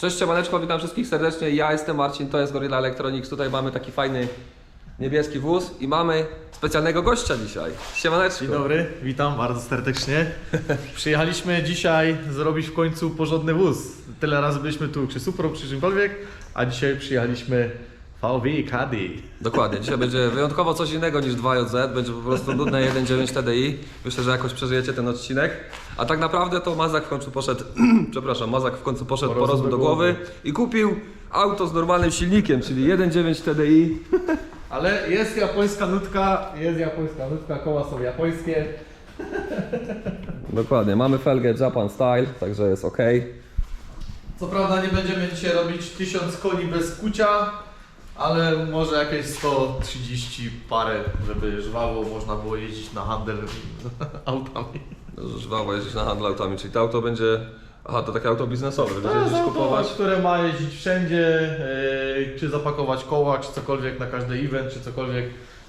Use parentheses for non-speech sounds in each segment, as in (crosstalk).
Cześć, siemaneczko, witam wszystkich serdecznie. Ja jestem Marcin, to jest Gorilla Electronics. Tutaj mamy taki fajny niebieski wóz i mamy specjalnego gościa dzisiaj. Siemaneczko. Dzień dobry, witam bardzo serdecznie. (laughs) Przyjechaliśmy dzisiaj zrobić w końcu porządny wóz. Tyle razy byliśmy tu czy Supro, czy czymkolwiek, a dzisiaj przyjechaliśmy VW Caddy. Dokładnie, dzisiaj będzie wyjątkowo coś innego niż 2JZ, będzie po prostu nudne 1.9 TDI. Myślę, że jakoś przeżyjecie ten odcinek. A tak naprawdę to Mazak w końcu poszedł, (clears throat) przepraszam, Mazak w końcu poszedł po rozum do głowy i kupił auto z normalnym silnikiem, czyli 1.9 TDI. (laughs) Ale jest japońska nutka, jest japońska nutka, koła są japońskie. (laughs) Dokładnie, mamy felgę Japan Style, także jest ok. Co prawda nie będziemy dzisiaj robić 1000 koni bez kucia, ale może jakieś 130 parę, żeby żwawo można było jeździć na handel (laughs) autami. Żwawo jeździć na handel autami, czyli to auto będzie... Aha, to takie auto biznesowe, jest gdzieś auto, kupować. które ma jeździć wszędzie, yy, czy zapakować koła, czy cokolwiek na każdy event, czy cokolwiek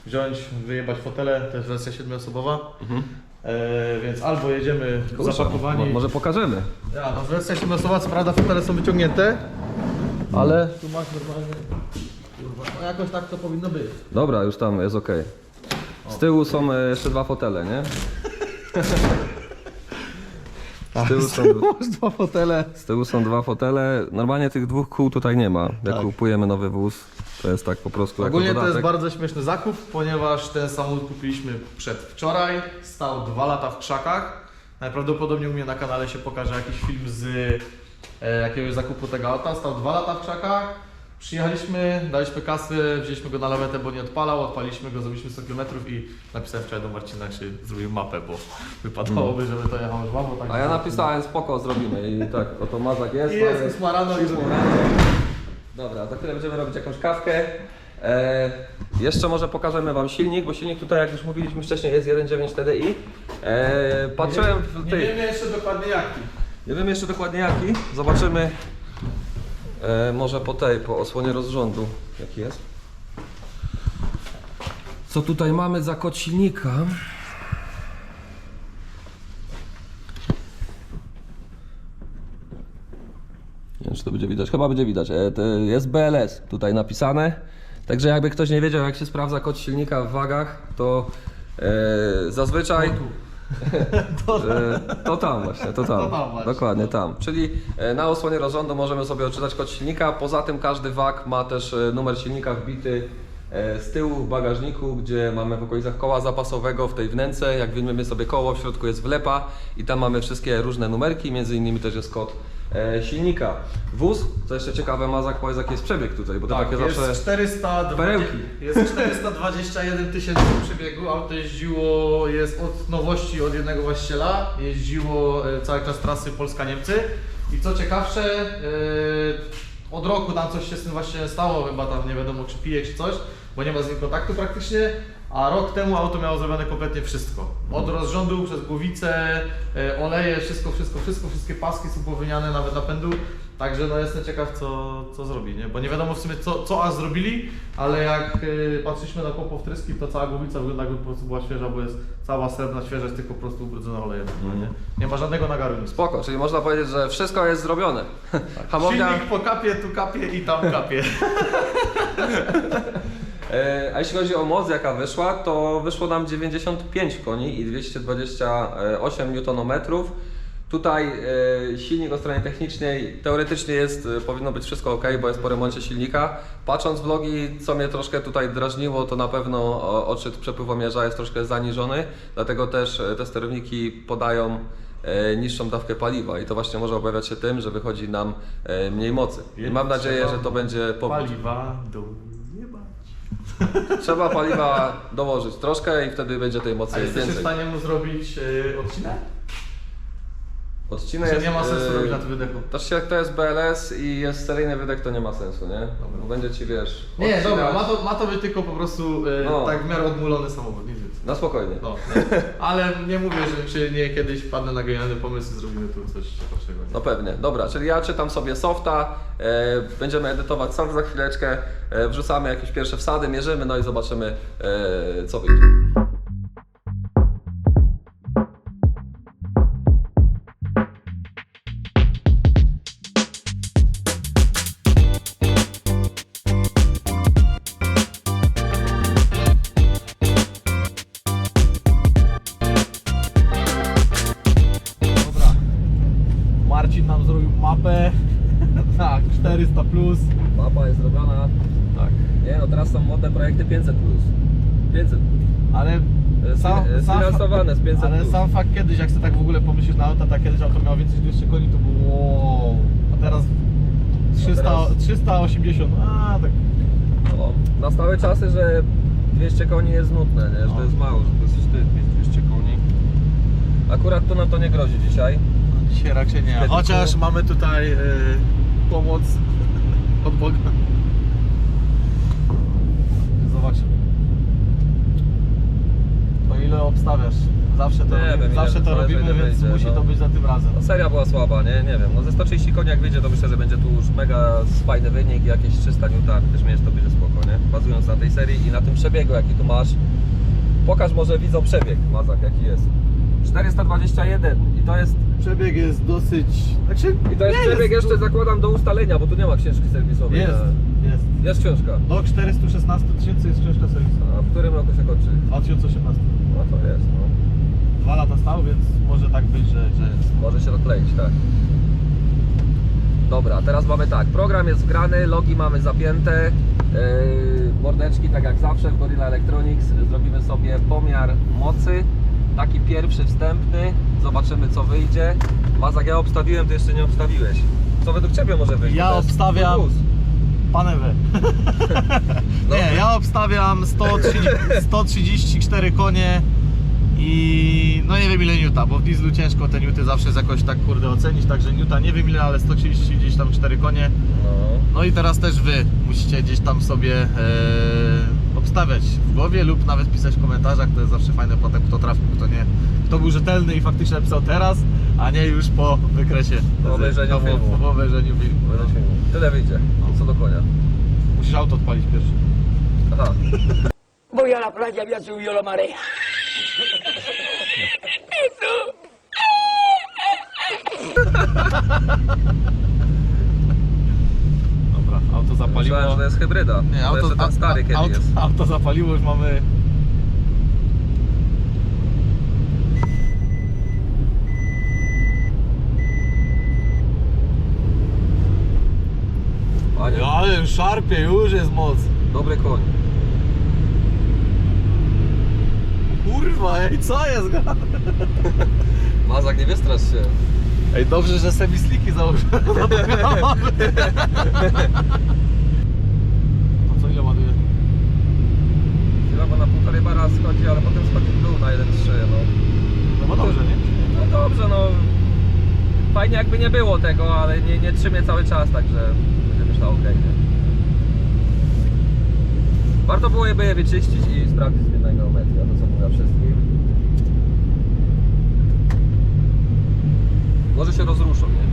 wziąć, wyjebać fotele, to jest wersja siedmioosobowa. Mhm. Yy, więc albo jedziemy Kurczę, zapakowani. mo- Może pokażemy. Ja, no wersja siedmioosobowa, co prawda fotele są wyciągnięte, ale tu masz normalnie, no jakoś tak to powinno być. Dobra, już tam jest ok. Z tyłu są e, jeszcze dwa fotele, nie? (laughs) Z tyłu, są, Masz dwa fotele. z tyłu są dwa fotele. Normalnie tych dwóch kół tutaj nie ma. Jak Tak. kupujemy nowy wóz, to jest tak po prostu Ogólnie jako to jest bardzo śmieszny zakup, ponieważ ten samochód kupiliśmy przedwczoraj, stał dwa lata w krzakach. Najprawdopodobniej u mnie na kanale się pokaże jakiś film z e, jakiegoś zakupu tego auta. Stał dwa lata w krzakach. Przyjechaliśmy, daliśmy kasę, wzięliśmy go na lawetę, bo nie odpalał, odpaliśmy go, zrobiliśmy 100 km i napisałem wczoraj do Marcina, czy zrobił mapę, bo wypadałoby, żeby to jechało żwawo. Tak A ja napisałem spoko, zrobimy i tak, oto mazak jest. I jest mamy- ósma rano i zrobimy. Dobra, za chwilę będziemy robić jakąś kawkę. E, jeszcze może pokażemy Wam silnik, bo silnik tutaj, jak już mówiliśmy wcześniej, jest 1.9 TDI. E, patrzyłem w Nie tych... wiemy jeszcze dokładnie jaki. Nie wiem jeszcze dokładnie jaki. Zobaczymy e, może po tej, po osłonie rozrządu jaki jest. Co tutaj mamy za kod silnika? Nie wiem czy to będzie widać, chyba będzie widać. E, to jest BLS tutaj napisane. Także jakby ktoś nie wiedział jak się sprawdza kod silnika w wagach, to e, zazwyczaj... (laughs) E, To tam właśnie, to tam. To tam właśnie. Dokładnie tam. Czyli e, na osłonie rozrządu możemy sobie odczytać kod silnika. Poza tym każdy wag ma też e, numer silnika wbity z tyłu w bagażniku, gdzie mamy w okolicach koła zapasowego w tej wnęce. Jak wyjmiemy sobie koło, w środku jest wlepa i tam mamy wszystkie różne numerki, między innymi też jest kod e, silnika. Wóz, co jeszcze ciekawe, Mazak powiedz jaki jest przebieg tutaj, bo to Tak, takie jest zawsze... 420, perełki. jest 421 tysięcy przebiegu, auto jeździło, jest od nowości od jednego właściciela, jeździło e, cały czas trasy Polska-Niemcy i co ciekawsze, e, od roku tam coś się z tym właśnie stało, chyba tam nie wiadomo czy pije czy coś, bo nie ma z nim kontaktu praktycznie, a rok temu auto miało zrobione kompletnie wszystko. Od rozrządu przez głowicę, e, oleje, wszystko, wszystko, wszystko, wszystkie paski są powymieniane, nawet napędu. Także no jestem ciekaw co, co zrobi, nie? Bo nie wiadomo w sumie co, co aż zrobili, ale jak y, patrzyliśmy na koło wtryski, to cała głowica wygląda jakby po prostu była świeża, bo jest cała srebrna, świeża, jest tylko po prostu ubrudzona olejem. Nie? nie ma żadnego nagaru. nic. Spoko, czyli można powiedzieć, że wszystko jest zrobione. (laughs) Hamownia... Silnik po kapie, tu kapie i tam kapie. (laughs) E, A jeśli chodzi o moc, jaka wyszła, to wyszło nam 95 koni i 228 Nm. Tutaj e, silnik o stronie technicznej teoretycznie jest, e, powinno być wszystko ok, bo jest po remoncie silnika. Patrząc vlogi, co mnie troszkę tutaj drażniło, to na pewno odczyt przepływomierza jest troszkę zaniżony, dlatego też te sterowniki podają niższą dawkę paliwa i to właśnie może objawiać się tym, że wychodzi nam mniej mocy. I mam nadzieję, że to będzie powód. Paliwa do. Trzeba paliwa dołożyć troszkę i wtedy będzie tej A mocy jesteście w więcej. stanie mu zrobić y, odcinek? Odcinek jest, nie ma sensu e, robić na tym wydechu? Też jak to jest BLS i jest seryjny wydech, to nie ma sensu, nie? Bo będzie ci wiesz. Nie, odcinać- dobra, ma to, ma to być tylko po prostu y, No. tak w miarę odmulony samochód, nic więcej. Na spokojnie. No, no. Ale nie mówię, że czy nie kiedyś wpadnę na genialny pomysł i zrobimy tu coś ciekawszego. nie? No pewnie. Dobra, czyli ja czytam sobie softa, e, będziemy edytować soft za chwileczkę, e, wrzucamy jakieś pierwsze wsady, mierzymy, no i zobaczymy e, co wyjdzie. Sam, e, sam, sfinansowane z 500 ale plus. sam fakt kiedyś, jak sobie tak w ogóle pomyślisz na auta, tak kiedyś auto miało więcej niż 200 koni, to było wow. A teraz 300, teraz- 380, a tak. No, nastały czasy, że 200 koni jest nudne, nie? że No. to jest mało, że to jest wstyd mieć 200 koni. Akurat tu nam to nie grozi dzisiaj. Dzisiaj raczej nie. Wtedy Chociaż było- mamy tutaj y, pomoc (laughs) od Boga. Zobaczymy. To ile obstawiasz? Zawsze to, Nie robimy, wiem, ile zawsze to zależy, robimy, ile więc wyjdzie, musi no. to być za tym razem. No, seria była słaba, nie? Nie wiem. No ze 130 koni jak wyjdzie, to myślę, że będzie tu już mega fajny wynik, jakieś 300 Newton, też mieć to będzie spoko, nie? Bazując na tej serii i na tym przebiegu, jaki tu masz. Pokaż może widzą przebieg, Mazak, jaki jest. 421 i to jest Przebieg jest dosyć... Znaczy, i to jest nie przebieg jeszcze zakładam do ustalenia, bo tu nie ma książki serwisowej. Jest, nie? jest. Jest książka. Do 416 tysięcy jest książka serwisowa. A w którym roku się kończy? 2018. No to jest, no. Dwa lata stał, więc może tak być, że, że jest. Może się dokleić, tak. Dobra, teraz mamy tak, program jest wgrany, logi mamy zapięte, yy, mordeczki tak jak zawsze w Gorilla Electronics zrobimy sobie pomiar mocy, taki pierwszy wstępny, zobaczymy co wyjdzie. Mazak, ja obstawiłem, ty jeszcze nie obstawiłeś. Co według Ciebie może wyjść? Ja To jest obstawiam- plus. No. (laughs) Nie, ja obstawiam 130, 134 konie i no nie wiem ile Newta, bo w dieslu ciężko te Newty zawsze jest jakoś tak kurde ocenić, także Newta nie wiem ile, ale 130 gdzieś tam 4 konie. No. No i teraz też Wy musicie gdzieś tam sobie e, obstawiać w głowie lub nawet pisać w komentarzach, to jest zawsze fajne potem kto trafił, kto nie. Kto był rzetelny i faktycznie napisał teraz, a nie już po wykresie. Po obejrzeniu filmu. Po obejrzeniu filmu. No. Tyle wyjdzie, co do konia. Musisz auto odpalić pierwszy. Aha. Voy a la playa, había subido la marea. Dobra, auto zapaliło. Myślałem, że to jest hybryda. Nie, to auto, jeszcze ten stary a- kiedy auto, jest. auto zapaliło, już mamy. Panie, No, ale szarpie, już jest moc. dobry koń. Kurwa, ej, co jest? gra- (laughs) Mazak, nie wystrasz się. Ej, dobrze, że semi sliki założyłem. (laughs) No to co, ile ładuje? Chwila, bo na półtorej bara schodzi, ale potem schodzi w dół na 1,3, no. No bo dobrze, nie? No dobrze, no. Fajnie jakby nie było tego, ale nie, nie trzymie cały czas, także myślał ok, nie? Warto było je wyczyścić i sprawdzić z jednego metra, to co mówię wszystkim. Może się rozruszą, nie?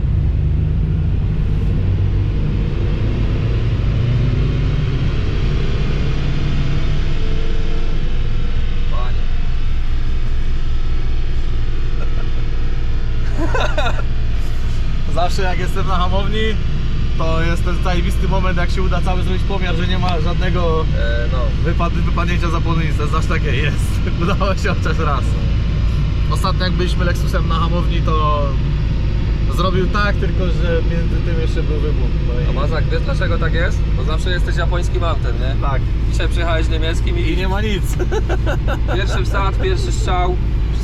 (laughs) Zawsze jak jestem na hamowni, to jest ten zajebisty moment, jak się uda cały zrobić pomiar, że nie ma żadnego E, no, wypad, wypadnięcia zapłonnicy. Zawsze takie jest. (laughs) Udało się chociaż raz. Ostatnio jak byliśmy Lexusem na hamowni, to zrobił tak, tylko że między tym jeszcze był wybuch. A No i... Mazak, wiesz dlaczego tak jest? Bo zawsze jesteś japońskim autem, nie? Tak. Dzisiaj przyjechałeś niemieckim i, I nie ma nic. (laughs) pierwszy wsad, pierwszy strzał,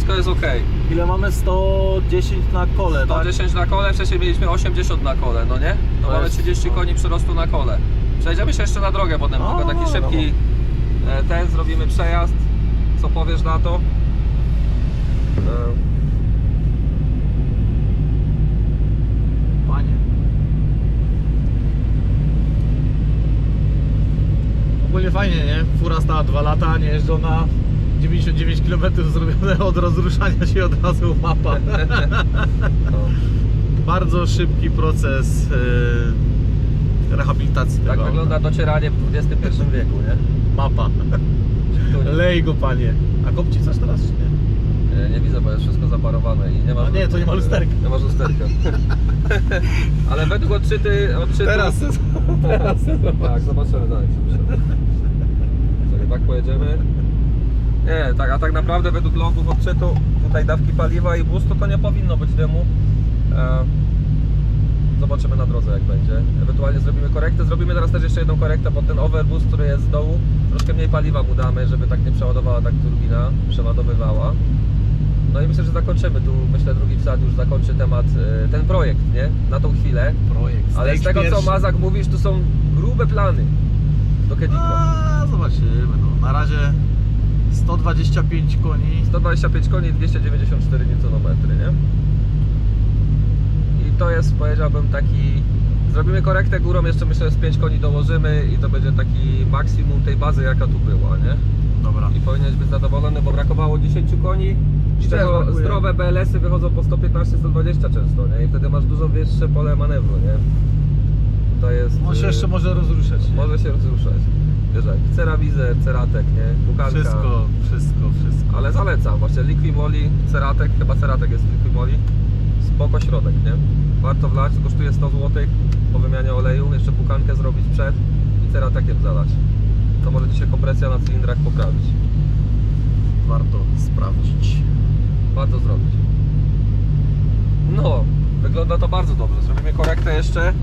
wszystko jest ok. Ile mamy? 110 na kole, tak? 110 na kole, wcześniej mieliśmy 80 na kole, no nie? To To mamy jest- 30 no. koni przyrostu na kole. Przejdziemy się jeszcze na drogę potem, O, tylko taki no, szybki e, ten, zrobimy przejazd. Co powiesz na to? E, Panie. Ogólnie fajnie, nie? Fura stała 2 lata, nie jeżdżona. 99 km zrobione od rozruszania się od razu mapa. no. Bardzo szybki proces yy, rehabilitacji Tak tego wygląda docieranie w XXI wieku, nie? Mapa. Lej go, panie. A kopci coś teraz, czy nie? Nie, nie widzę, bo jest wszystko zaparowane i nie ma. A nie, to nie ma lusterka. Nie ma lusterka. (laughs) Ale według odczyty, odczytu. Teraz. Teraz. (laughs) Tak, zobaczymy dalej. zobaczymy. Tak pojedziemy. Nie, tak, a tak naprawdę według logów odczytu tutaj dawki paliwa i boostu to nie powinno być dymu. E, zobaczymy na drodze jak będzie. Ewentualnie zrobimy korektę. Zrobimy teraz też jeszcze jedną korektę pod ten overboost, który jest z dołu. Troszkę mniej paliwa mu damy, żeby tak nie przeładowała tak turbina, przeładowywała. No i myślę, że zakończymy tu, myślę drugi wsad już zakończy temat, e, ten projekt, nie? Na tą chwilę. Projekt. Ale z tego co pierwszy. Mazak mówisz, tu są grube plany do Kedika. A, zobaczymy. No. Na razie 125 koni. 125 koni, 294 Nm, nie? I to jest, powiedziałbym, taki... Zrobimy korektę górą, jeszcze myślę, że z 5 koni dołożymy i to będzie taki maksimum tej bazy, jaka tu była, nie? Dobra. I powinieneś być zadowolony, bo brakowało 10 koni tego brakuje. zdrowe BLS-y wychodzą po 115-120 często, nie? I wtedy masz dużo wyższe pole manewru, nie? To jest... On się y, jeszcze może rozruszać. nie? Może się rozruszać. Wiesz jak, Cerawizer, Ceratek, nie? Bukanka. Wszystko, wszystko, wszystko. Ale zalecam, właśnie Liquimoli, Ceratek, chyba Ceratek jest Liquimoli. Spoko środek, nie? Warto wlać, to kosztuje 100 zł po wymianie oleju, jeszcze pukankę zrobić przed i Ceratekiem zalać. To może Ci się kompresja na cylindrach poprawić. Warto sprawdzić. Warto zrobić. No, wygląda to bardzo dobrze. Zrobimy korektę jeszcze.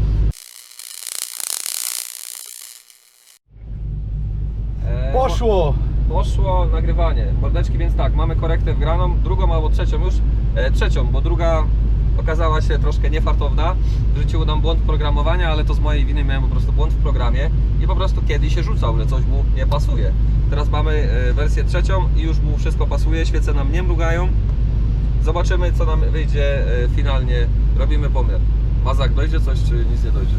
Poszło! Poszło nagrywanie. Mordeczki, więc tak, mamy korektę wgraną, drugą albo trzecią już. E, trzecią, bo druga okazała się troszkę niefartowna. Wrzuciło nam błąd programowania, ale to z mojej winy miałem po prostu błąd w programie i po prostu kiedyś się rzucał, że coś mu nie pasuje. Teraz mamy e, wersję trzecią i już mu wszystko pasuje, świece nam nie mrugają. Zobaczymy co nam wyjdzie e, finalnie. Robimy pomiar. Mazak, dojdzie coś czy nic nie dojdzie?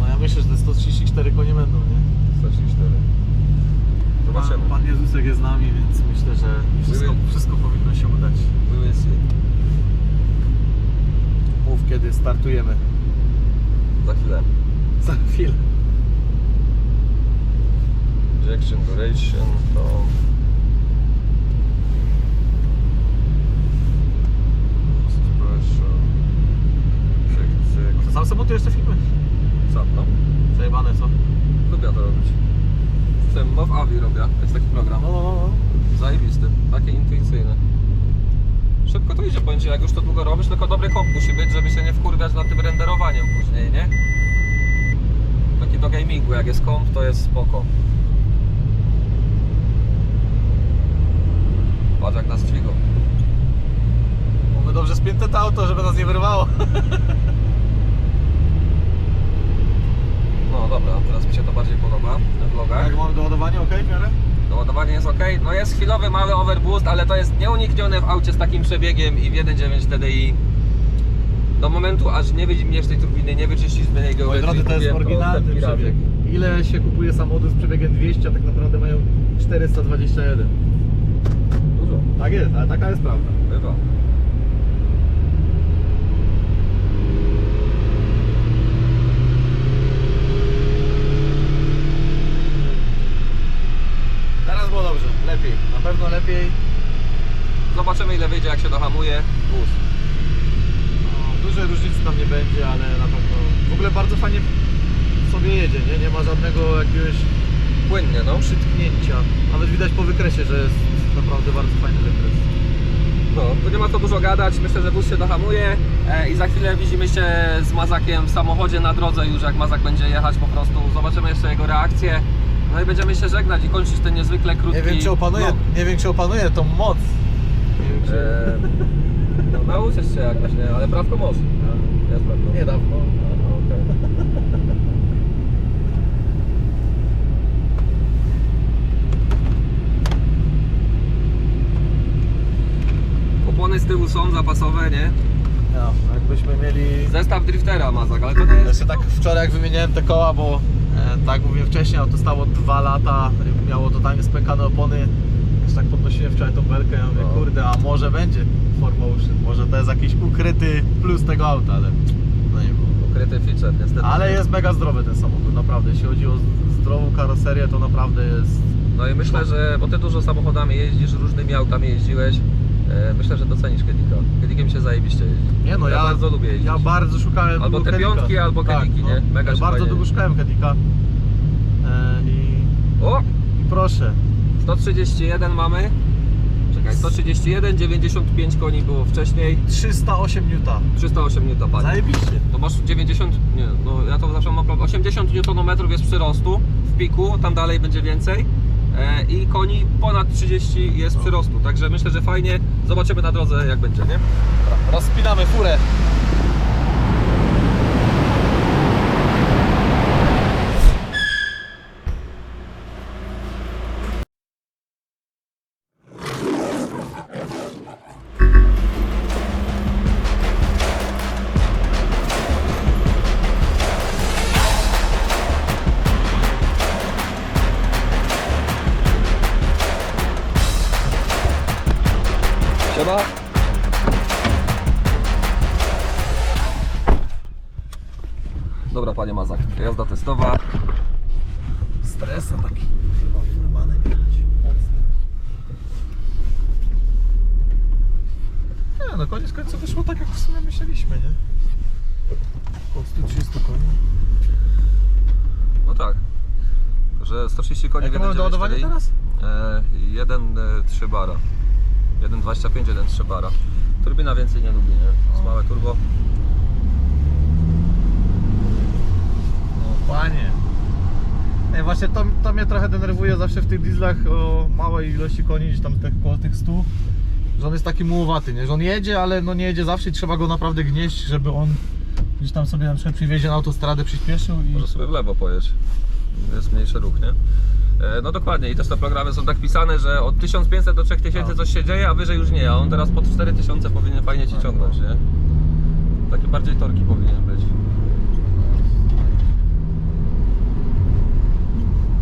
No ja myślę, że te 134 konie będą, nie? 134. Zobaczymy. Pan, pan Jezusek jest z nami, więc myślę, że wszystko, wszystko powinno się udać. We will see. Mów kiedy startujemy. Za chwilę. Za chwilę. Injection duration to... Boost pressure. Cyk, cyk. To sam sobie jeszcze filmy? Co? No, Zajebane co? lubię to robić. W tym Mow Avi robię, jest taki program. No, no, no. Zajebisty, takie intuicyjne. Ci, jak już to długo robisz, tylko dobry komp musi być, żeby się nie wkurwiać nad tym renderowaniem później, nie? Taki do gamingu, jak jest komp, to jest spoko. Patrz jak nas dźwigą. Mamy dobrze spięte to auto, żeby nas nie wyrwało. No dobra, teraz mi się to bardziej podoba na vlogach. Jak mamy doładowanie, ok w miarę? Doładowanie jest ok. No jest chwilowy mały overboost, ale to jest nieuniknione w aucie z takim przebiegiem i w 1.9 TDI. Do momentu, aż nie wyjdziesz tej turbiny, nie wyczyścisz z niej Moi drodzy, to jest oryginalny przebieg. Ile się kupuje samochody z przebiegiem 200, a tak naprawdę mają 421. Dużo. Tak jest, ale taka jest prawda. Bywa. Teraz było dobrze, lepiej. Na pewno lepiej. Zobaczymy ile wyjdzie, jak się dohamuje. Bus. No, dużej różnicy tam nie będzie, ale na pewno w ogóle bardzo fajnie sobie jedzie, nie? Nie ma żadnego jakiegoś Płynnie, no. przytknięcia. Nawet widać po wykresie, że jest naprawdę bardzo fajny wykres. No, tu nie ma co dużo gadać, myślę, że bus się dohamuje e, i za chwilę widzimy się z Mazakiem w samochodzie na drodze już, jak Mazak będzie jechać po prostu. Zobaczymy jeszcze jego reakcję. No i będziemy się żegnać i kończyć ten niezwykle krótki Nie wiem czy opanuje, vlog. nie wiem czy opanuje tą moc. Nie wiem czy... E, no, nauczysz się jakoś, nie? Ale prawko może. Jest prawko. Niedawno. Aha, okej. Opony z tyłu są zapasowe, nie? No, jakbyśmy mieli... Zestaw driftera Mazak, ale to nie jest... Jeszcze tak wczoraj jak wymieniałem te koła, bo tak jak mówiłem wcześniej, auto stało 2 lata, e, miało totalnie spękane opony. Już tak podnosiłem wczoraj tą belkę, ja mówię, No. kurde, a może będzie Formotion, może to jest jakiś ukryty plus tego auta, ale no nie było. Ukryty feature, niestety. Ale jest mega zdrowy ten samochód, naprawdę. Jeśli chodzi o zdrową karoserię, to naprawdę jest... No i myślę, że, bo ty dużo samochodami jeździsz, różnymi autami jeździłeś, e, myślę, że docenisz Kedika. Kedikiem się zajebiście jeździ. Nie no, ja, bardzo lubię jeździć. Ja bardzo szukałem Albo te Kedika. piątki, albo tak, Kediki, no, nie? Mega ja się bardzo fajnie długo jeździ. szukałem Kedika. E, i, O! I proszę. 131 mamy. Czekaj, 131, 95 koni było wcześniej. 308 Newta. 308 Nm. Zajebiście. To masz 90, nie, no ja to zawsze mam problem, 80 Nm jest przyrostu w piku, tam dalej będzie więcej i koni ponad 30 jest przyrostu, także myślę, że fajnie, zobaczymy na drodze jak będzie, nie? Rozpinamy furę. Stresa taki. Chyba furmany widać. Nie, no koniec końców wyszło tak jak w sumie myśleliśmy, nie? Około 130 koni. No tak, że 130 koni w Jakie mamy 1,9 doładowanie TDI. teraz? E, 1,3 bara. 1,25, 1,3 bara. Turbina więcej nie lubi, nie? Jest małe turbo. No panie. Właśnie to, to mnie trochę denerwuje zawsze w tych dieslach o małej ilości koni, gdzieś tam tych, koło tych 100, że on jest taki mułowaty, nie? Że on jedzie, ale no nie jedzie zawsze i trzeba go naprawdę gnieść, żeby on gdzieś tam sobie na przykład przy wjeździe na autostradę przyspieszył i... Może sobie w lewo pojedź. Jest mniejszy ruch, nie? E, No dokładnie i też te programy są tak pisane, że od 1500 do 3000 No. coś się dzieje, a wyżej już nie, a on teraz pod 4000 powinien fajnie ci Tak, ciągnąć, nie? Takie bardziej torki powinien być.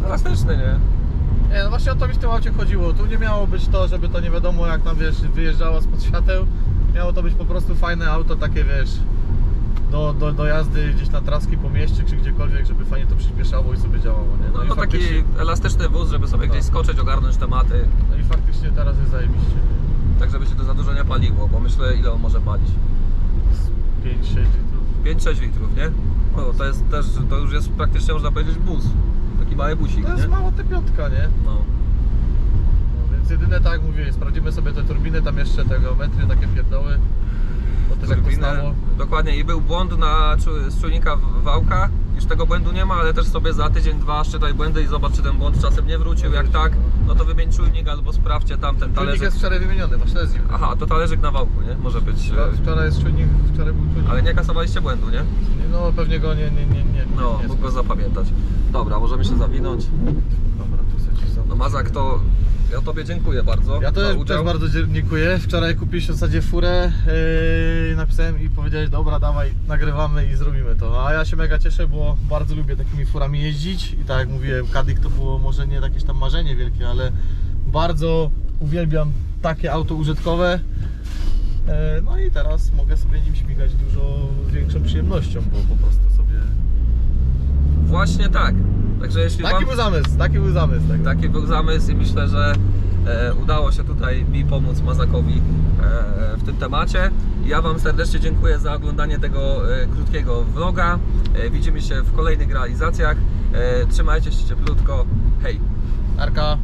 Elastyczny, nie? Nie, no właśnie o to mi w tym aucie chodziło. Tu nie miało być to, żeby to nie wiadomo jak tam wiesz, wyjeżdżało spod świateł. Miało to być po prostu fajne auto, takie wiesz, do, do, do jazdy gdzieś na traski po mieście czy gdziekolwiek, żeby fajnie to przyspieszało i sobie działało, nie? No, i to taki faktycznie- elastyczny wóz, żeby sobie gdzieś Tak. skoczyć, ogarnąć tematy, No i faktycznie teraz jest zajebiście. tak żeby się to za dużo nie paliło, bo myślę ile on może palić. 5-6 litrów. 5-6 litrów, nie? No to jest też, to już jest praktycznie można powiedzieć bus. Taki mały busik, To jest nie? mało te piątka, nie? No. No, więc jedyne tak jak mówię, sprawdzimy sobie te turbiny, tam jeszcze te geometrie, takie pierdoły. Bo też jak to Turbinę. stało. Dokładnie i był błąd na czu- z czujnika w- wałka. Już tego błędu nie ma, ale też sobie za tydzień, dwa szczytaj błędy i zobacz, czy ten błąd czasem nie wrócił. Jak tak, no to wymień czujnik albo sprawdźcie tamten Czujnik talerzyk. jest wczoraj wymieniony, właśnie jest dziwne. Aha, to talerzyk na wałku, nie? Może być. Wczoraj- e, Wczoraj jest czujnik, wczoraj był czujnik. Ale nie kasowaliście błędu, nie? No pewnie go nie, nie, nie, nie. No, nie mógł go zapamiętać. Dobra, możemy się zawinąć. Dobra, tu sobie gdzieś No Mazak, to ja Tobie dziękuję bardzo Ja za też udział. bardzo dziękuję. Wczoraj kupiłeś w zasadzie furę, yy, napisałem i powiedziałeś, dobra, dawaj, nagrywamy i zrobimy to. A ja się mega cieszę, bo bardzo lubię takimi furami jeździć i tak jak mówiłem, Kadik to było może nie jakieś tam marzenie wielkie, ale bardzo uwielbiam takie auto użytkowe. E, No i teraz mogę sobie nim śmigać dużo większą przyjemnością, bo po prostu sobie... Właśnie tak. Także jeśli Taki wam... był zamysł, taki był zamysł. Tego. Taki był zamysł i myślę, że e, udało się tutaj mi pomóc Mazakowi e, w tym temacie. Ja Wam serdecznie dziękuję za oglądanie tego e, krótkiego vloga. E, widzimy się w kolejnych realizacjach. E, trzymajcie się cieplutko. Hej! Arka.